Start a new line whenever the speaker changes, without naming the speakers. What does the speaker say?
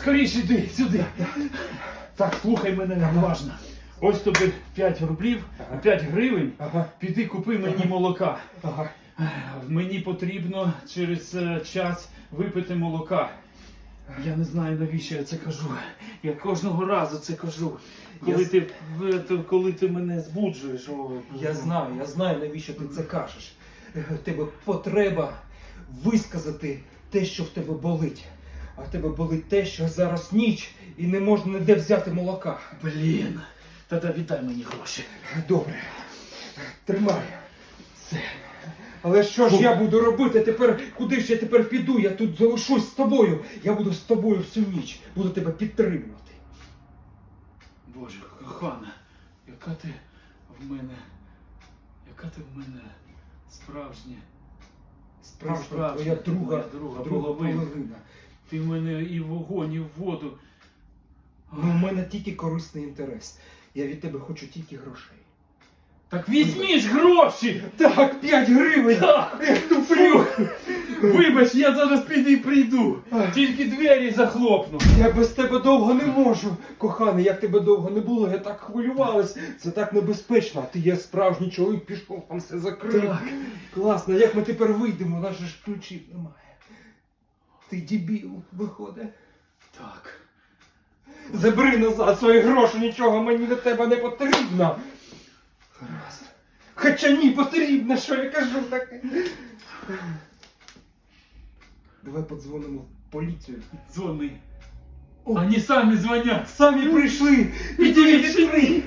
Скоріше йди сюди. Так, слухай мене уважно. Ось тобі 5 рублів, 5 гривень. Піди купи мені молока. Мені потрібно через е, час випити молока. Я не знаю, навіщо я це кажу. Я кожного разу це кажу. Коли,
Я-
ти, в- то- коли ти мене збуджуєш. О,
Я знаю, я знаю, навіщо ти це кажеш. Е, В тебе потреба висказати те, що в тебе болить. А в тебе болить те, що зараз ніч і не можна ніде взяти молока.
Блін. Та-та віддай мені гроші.
Добре. Тримай. Це. Але що ж я буду робити тепер? Куди ж я тепер піду? Я тут залишусь з тобою. Я буду з тобою всю ніч. Буду тебе підтримувати.
Боже, кохана, яка ти в мене. Яка ти в мене справжня.
Справжня
Справжня
твоя друга,
друга
друга
половина. Ти в мене і в вогонь, і в воду.
Ну, у мене тільки корисний інтерес. Я від тебе хочу тільки грошей.
Так візьмі ж гроші!
Так, 5 гривень!
Так,
Я туплю!
Вибач, я зараз піду і прийду. Тільки двері захлопну.
Я без тебе довго не можу. Коханий, як тебе довго не було, я так хвилювалась. Це так небезпечно. А ти є справжній чоловік, пішов там все закрив.
Так.
Класно, як ми тепер вийдемо? У нас же ж ключів немає. Ти дебіл, виходить.
Так.
Забери назад свої гроші, нічого мені до тебе не потрібно. Гаразд. Хоча ні, потрібно, що я кажу таке. Давай подзвонимо в поліцію.
Дзвони.
О.
Вони самі дзвонять.
Самі прийшли! Відкрий!